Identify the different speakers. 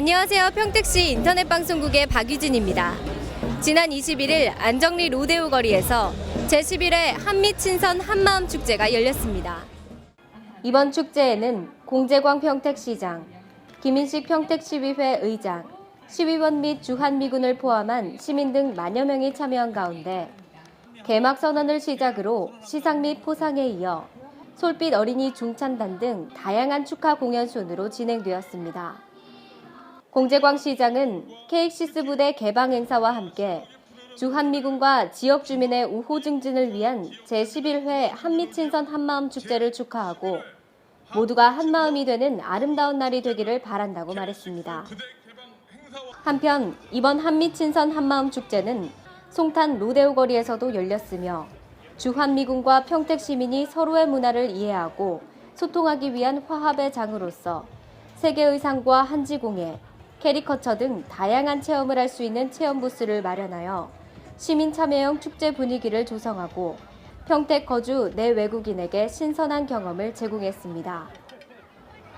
Speaker 1: 안녕하세요. 평택시 인터넷 방송국의 박유진입니다. 지난 21일 안정리 로데오 거리에서 제11회 한미친선 한마음 축제가 열렸습니다. 이번 축제에는 공재광 평택시장, 김인식 평택시의회 의장, 시의원 및 주한미군을 포함한 시민 등 만여 명이 참여한 가운데 개막 선언을 시작으로 시상 및 포상에 이어 솔빛 어린이 중찬단 등 다양한 축하 공연 순으로 진행되었습니다. 공재광 시장은 KXS 부대 개방 행사와 함께 주한미군과 지역 주민의 우호 증진을 위한 제11회 한미친선 한마음 축제를 축하하고 모두가 한마음이 되는 아름다운 날이 되기를 바란다고 말했습니다. 한편 이번 한미친선 한마음 축제는 송탄 로데오 거리에서도 열렸으며 주한미군과 평택 시민이 서로의 문화를 이해하고 소통하기 위한 화합의 장으로서 세계 의상과 한지공예, 캐리커처 등 다양한 체험을 할 수 있는 체험 부스를 마련하여 시민 참여형 축제 분위기를 조성하고 평택 거주 내 외국인에게 신선한 경험을 제공했습니다.